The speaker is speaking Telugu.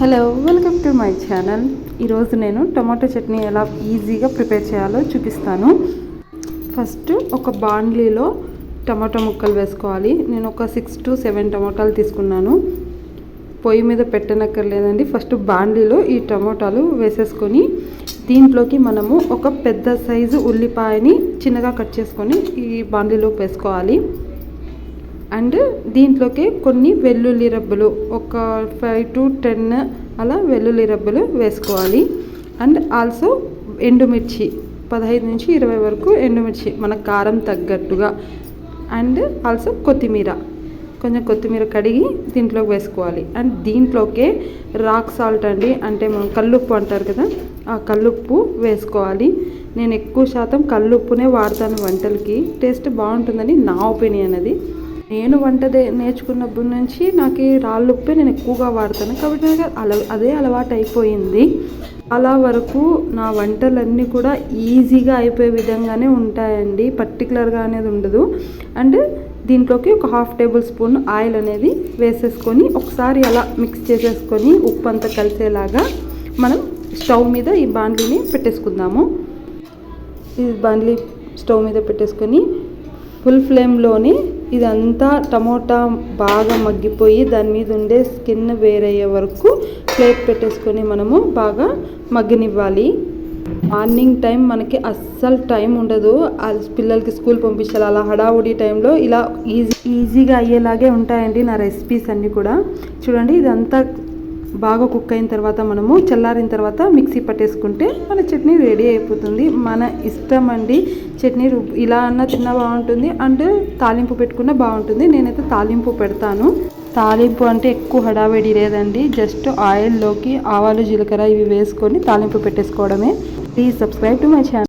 Hello welcome to my channel ఈరోజు నేను టమాటో చట్నీ ఎలా ఈజీగా ప్రిపేర్ చేయాలో చూపిస్తాను. ఫస్ట్ ఒక బాండ్లీలో టమాటో ముక్కలు వేసుకోవాలి. నేను ఒక సిక్స్ టు సెవెన్ టమాటాలు తీసుకున్నాను. పొయ్యి మీద పెట్టనక్కర్లేదండి. ఫస్ట్ బాండ్లీలో ఈ టమాటాలు వేసేసుకొని దీంట్లోకి మనము ఒక పెద్ద సైజు ఉల్లిపాయని చిన్నగా కట్ చేసుకొని ఈ బాండ్లీలోకి వేసుకోవాలి. అండ్ దీంట్లోకి కొన్ని వెల్లుల్లి రబ్బలు ఒక ఫైవ్ టు టెన్ అలా వెల్లుల్లి రబ్బలు వేసుకోవాలి. అండ్ ఆల్సో ఎండుమిర్చి పదహైదు నుంచి ఇరవై వరకు ఎండుమిర్చి మన కారం తగ్గట్టుగా. అండ్ ఆల్సో కొత్తిమీర కొంచెం కొత్తిమీర కడిగి దీంట్లోకి వేసుకోవాలి. అండ్ దీంట్లోకే రాక్ సాల్ట్ అండి అంటే మనం కల్లుప్పు అంటారు కదా ఆ కల్లుప్పు వేసుకోవాలి. నేను ఎక్కువ శాతం కల్లుప్పునే వాడతాను వంటలకి. టేస్ట్ బాగుంటుందని నా ఒపీనియన్ అది. నేను వంట నేర్చుకున్నప్పటి నుంచి నాకు రాళ్ళు ఉప్పే నేను ఎక్కువగా వాడతాను. కాబట్టి నాకు అల అదే అలవాటు అయిపోయింది అలా వరకు నా వంటలన్నీ కూడా ఈజీగా అయిపోయే విధంగానే ఉంటాయండి. పర్టికులర్గా అనేది ఉండదు. అండ్ దీంట్లోకి ఒక హాఫ్ టేబుల్ స్పూన్ ఆయిల్ అనేది వేసేసుకొని ఒకసారి అలా మిక్స్ చేసేసుకొని ఉప్పు అంతా కలిసేలాగా మనం స్టవ్ మీద ఈ బాండ్లీని పెట్టేసుకుందాము. ఈ బాండ్లీ స్టవ్ మీద పెట్టేసుకొని ఫుల్ ఫ్లేమ్లోని ఇదంతా టమోటా బాగా మగ్గిపోయి దాని మీద ఉండే స్కిన్ వేరయ్యే వరకు ప్లేట్ పెట్టేసుకొని మనము బాగా మగ్గనివ్వాలి. మార్నింగ్ టైం మనకి అస్సలు టైం ఉండదు. పిల్లలకి స్కూల్ పంపించాలి. అలా హడావుడి టైంలో ఇలా ఈజీ ఈజీగా అయ్యేలాగే ఉంటాయండి నా రెసిపీస్ అన్నీ కూడా. చూడండి ఇదంతా బాగా కుక్ అయిన తర్వాత మనము చల్లారిన తర్వాత మిక్సీ పట్టేసుకుంటే మన చట్నీ రెడీ అయిపోతుంది. మన ఇష్టం అండి చట్నీ ఇలా అన్న తిన్నా బాగుంటుంది అండ్ తాలింపు పెట్టుకున్న బాగుంటుంది. నేనైతే తాలింపు పెడతాను. తాలింపు అంటే ఎక్కువ హడావిడి లేదండి. జస్ట్ ఆయిల్లోకి ఆవాలు జీలకర్ర ఇవి వేసుకొని తాలింపు పెట్టేసుకోవడమే. Please subscribe to my channel